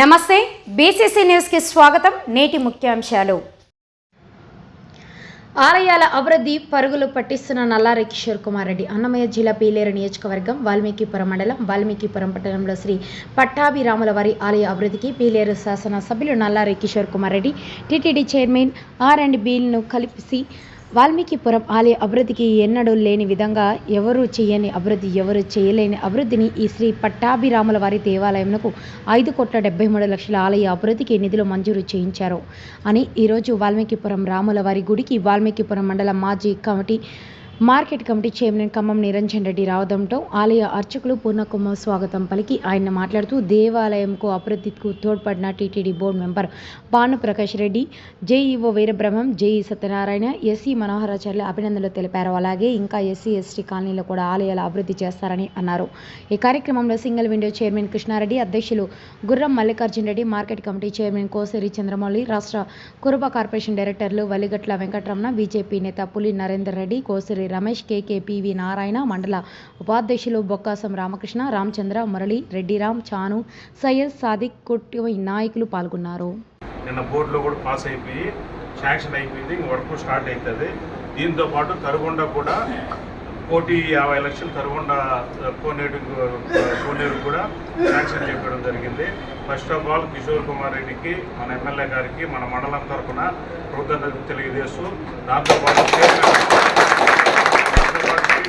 నమస్తే బీసీసీ న్యూస్కి స్వాగతం నేటి ముఖ్యాంశాలు. ఆలయాల అభివృద్ధి పరుగులు పట్టిస్తున్న నల్లారి కిషోర్ కుమార్ రెడ్డి అన్నమయ్య జిల్లా పీలేరు నియోజకవర్గం వాల్మీకిపురం మండలం వాల్మీకిపురం పట్టణంలో శ్రీ పట్టాభిరాముల వారి ఆలయ అభివృద్ధికి పీలేరు శాసన సభ్యులు Nallari Kishore Kumar Reddy TTD chairman R and బీలను కలిపి వాల్మీకిపురం ఆలయ అభివృద్ధికి ఎన్నడూ లేని విధంగా ఎవరూ చేయని అభివృద్ధి ఎవరు చేయలేని అభివృద్ధిని ఈ శ్రీ పట్టాభిరాముల వారి దేవాలయంకు ఐదు కోట్ల డెబ్బై మూడు లక్షల ఆలయ అభివృద్ధికి నిధులు మంజూరు చేయించారు. అని ఈరోజు వాల్మీకిపురం రాముల వారి గుడికి వాల్మీకిపురం మండల మాజీ committee market committee chairman Khammam Niranjan Reddy రావడంతో ఆలయ అర్చకులు పూర్ణకుమార్ స్వాగతం పలికి ఆయన మాట్లాడుతూ దేవాలయంకు అభివృద్ధికు తోడ్పడిన TTD board member Bhanuprakash Reddy JEO Veerabrahmam JE Satyanarayana SE Manoharacharyulu అభినందనలు తెలిపారు. అలాగే ఇంకా ఎస్సీ ఎస్టీ కాలనీలో కూడా ఆలయాల అభివృద్ధి చేస్తారని అన్నారు. ఈ కార్యక్రమంలో సింగిల్ విండో చైర్మన్ కృష్ణారెడ్డి అధ్యక్షులు Gurram Mallikarjun Reddy market committee chairman Koseri Chandramouli రాష్ట్ర కురుబ కార్పొరేషన్ డైరెక్టర్లు వల్లిగట్ల వెంకటరమణ బీజేపీ నేత పులి నరేందర్ రెడ్డి కోసిరి రమేష్ కేకే పివి నారాయణ మండల ఉపాధ్యక్షులు బొక్కాసం రామకృష్ణ రామచంద్ర మురళి రెడ్డిరామ్ చాను సయ్యద్ సాదిక్ కొట్టి నాయకులు పాల్గొన్నారు. నిన్న బోర్డులో కూడా పాస్ అయిపోయి శాంక్షన్ అయిపోయింది వర్క్ స్టార్ట్ అవుతుంది. దీంతో పాటు తరుగుండ కూడా కోటి యాభై లక్షలు కరుగొండ కోనేరు కోనేరు కూడా శాంక్షన్ చేయడం జరిగింది. First of all Kishore Kumar రెడ్డికి మన ఎమ్మెల్యే గారికి మన మండలం తరఫున కృతజ్ఞతలు తెలియజేస్తూ దాంతోపాటు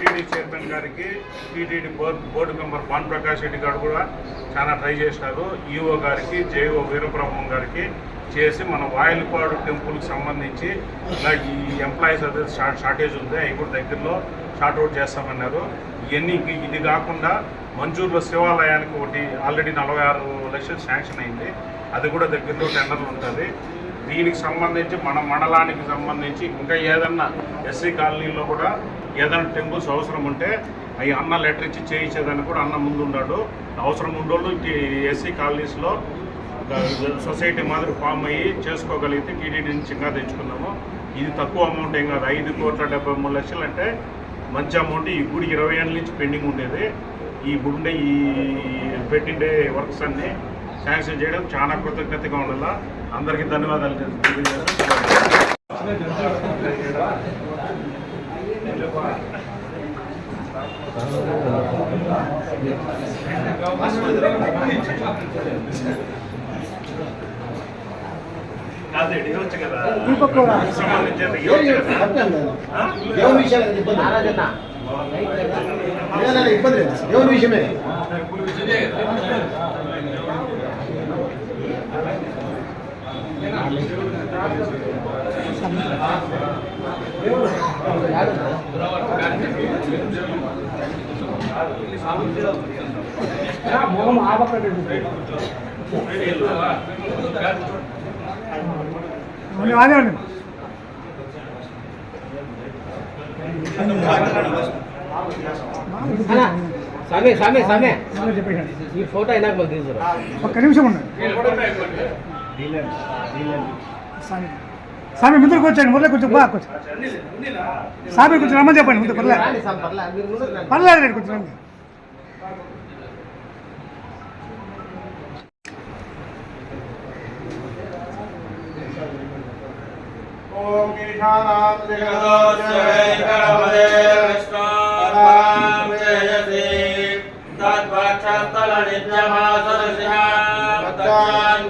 టీటీడీ చైర్మన్ గారికి TTD board board member Bhanu Prakash Reddy గారు కూడా చాలా ట్రై చేసినారు ఈఓ గారికి జేఓ వీరబ్రహ్మం గారికి చేసి మన వాయిల్పాడు టెంపుల్కి సంబంధించి ఇలా ఈ ఎంప్లాయీస్ అదే షార్టేజ్ ఉంది అవి కూడా దగ్గరలో షార్ట్ అవుట్ చేస్తామన్నారు. ఇవన్నీ ఇది కాకుండా మంజూరులో శివాలయానికి ఒకటి ఆల్రెడీ నలభై ఆరు లక్షలు శాంక్షన్ అయింది. అది కూడా దగ్గరలో టెండర్లు ఉంటుంది. దీనికి సంబంధించి మన మండలానికి సంబంధించి ఇంకా ఏదన్నా ఎస్సీ కాలనీలో కూడా ఏదైనా టెంపుల్స్ అవసరం ఉంటే అవి అన్న లెటర్ ఇచ్చి చేయించేదాన్ని కూడా అన్న ముందు ఉన్నాడు అవసరం ఉండోళ్ళు ఎస్సీ కాలనీస్లో సొసైటీ మాదిరి ఫామ్ అయ్యి చేసుకోగలిగితే టీడీడీ నుంచి ఇంకా తెచ్చుకున్నాము ఇది తక్కువ అమౌంట్ ఏం కాదు. ఐదు కోట్ల డెబ్బై మూడు లక్షలు అంటే మంచి అమౌంట్. ఈ గుడి ఇరవై ఏళ్ళ నుంచి పెండింగ్ ఉండేది. ఈ గుండె ఈ పెట్టిండే వర్క్స్ అన్ని శాంక్షన్ చేయడం చాలా కృతజ్ఞతగా ఉండాల. అందరికీ ధన్యవాదాలు దేవుని విషయాలు ఇబ్బంది ఇబ్బంది లేదు దేవుని విషయమే సామే సామే సామే ఈ ఫోటో అయినాక మళ్ళీ తీసుకురా? ఒక్క నిమిషం ఉండండి. స్వామి స్వామి ముందుకు వచ్చాను ముందుకు కొంచెం బాగా కొంచెం స్వామి కొంచెం రమ్మని చెప్పండి ముందు పర్లేదు పర్లేదు రండి. కొంచెం రండి ఓం ఈశానాం పద్మాలంద్రగపాని పల్లవయుగాన్ పద్మాసనస్వాం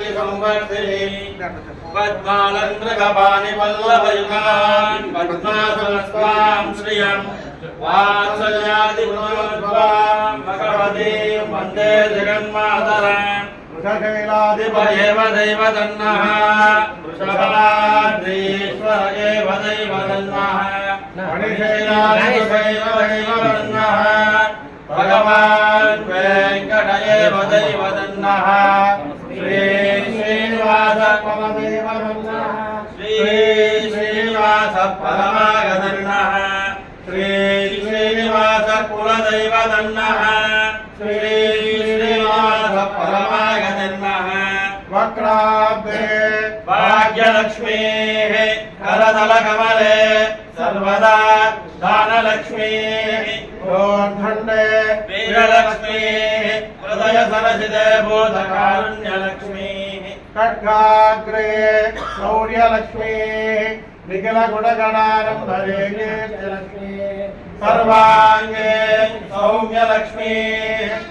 శ్రియం వాత్సల్యాది గుణోద్భవాం భగవతీం వందే జగన్మాతరాం. వృషశైలాధిప ఏవ దైవదన్నః వృషభాద్రీశ్వర ఏవ దైవదన్నః మణిశైలాధిప ఏవ దైవదన్నః భగవాన్ వెంకటయేవ దైవదన్న శ్రీ శ్రీనివాస పవదేవన్న శ్రీ శ్రీనివాస పరమాగదన్న శ్రీ శ్రీనివాస కులదైవదన్న శ్రీ శ్రీనివాస పరమాగదన్న వక్రాభ్యే భాగ్యలక్ష్మీ కరదల కమలే సర్వదా దానలక్ష్మీ प्रसिदे बोधकारुण्यलक्ष्मी खड्गाग्रे शौर्यलक्ष्मी निखिलगुणगणारम्भरे लक्ष्मी सर्वाङ्गे सौम्यलक्ष्मी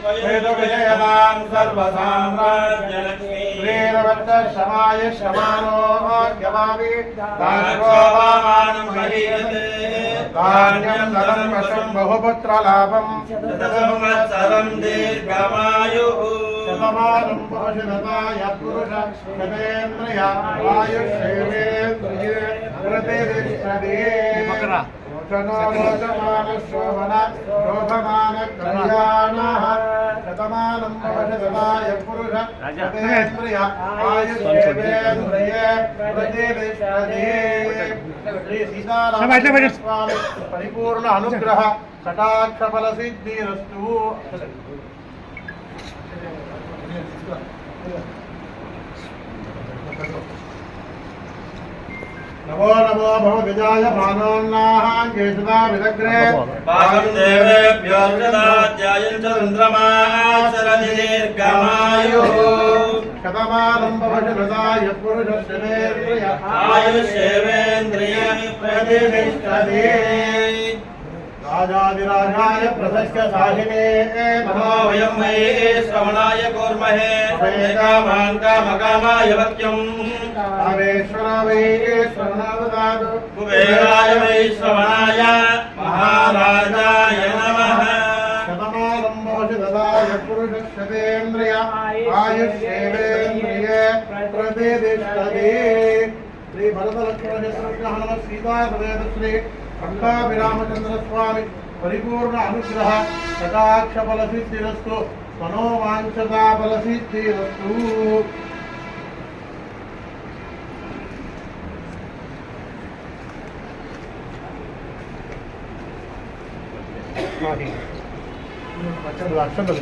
मृदुविजयदां सर्वसाम्राज्यलक्ष्मी वीरवत्समाय शमानोमाभि दानगोपामानं हरीयते धान्यं धनं वशं बहुपुत्रलाभं संवत्सरं दीर्घमायुः శతమానం భోషణతాయ పురుష శతేంద్రియ ఆయుష్యేంద్రియే ప్రతిష్టదే. శోభన శోభమాన కళ్యాణ శతమానం భోషణతాయ పురుష శతేంద్రియ ఆయుష్యేంద్రియే ప్రతిష్టదే. శ్రీ? సీతారామ స్వామి పరిపూర్ణ అనుగ్రహ కటాక్ష ఫల సిద్ధిరస్తు. नमो नमो भवगजाय भानोन्नाहाङ्गेशवा विदग्रे पाकं देवेभ्यो ध्यायन् च चन्द्रमासरदीर्घमायो शतमानं भवशरदाय पुरुषश्रेन्द्रिय आयुष्येवेन्द्रिय ఆయుష్యేవేంద్రియ ప్రతిష్టదే రాజాదిరాజాయ ప్రశస్య సాహినే నమో వయం వై శ్రవణాయ కూర్మహే కామాన్ కామకామాయ వక్యం కామేశ్వర వై స్వర్ణవదాదు కుబేరాయ వై శ్రవణాయ మహారాజాయ నమః శతమానం భవతి దదాయ పురుషశ్రేంద్రియ ఆయుష్యేవేంద్రియే ప్రతిష్టదే శ్రీ భరతలక్ష్మణ శత్రుఘ్న సీతా సమేత శ్రీ పట్టాభిరామచంద్ర స్వామి పరిపూర్ణ అనుగ్రహ కటాక్ష ఫల సిద్ధిరస్తు మనోవాంఛతా ఫల సిద్ధిరస్తు అక్షంతలు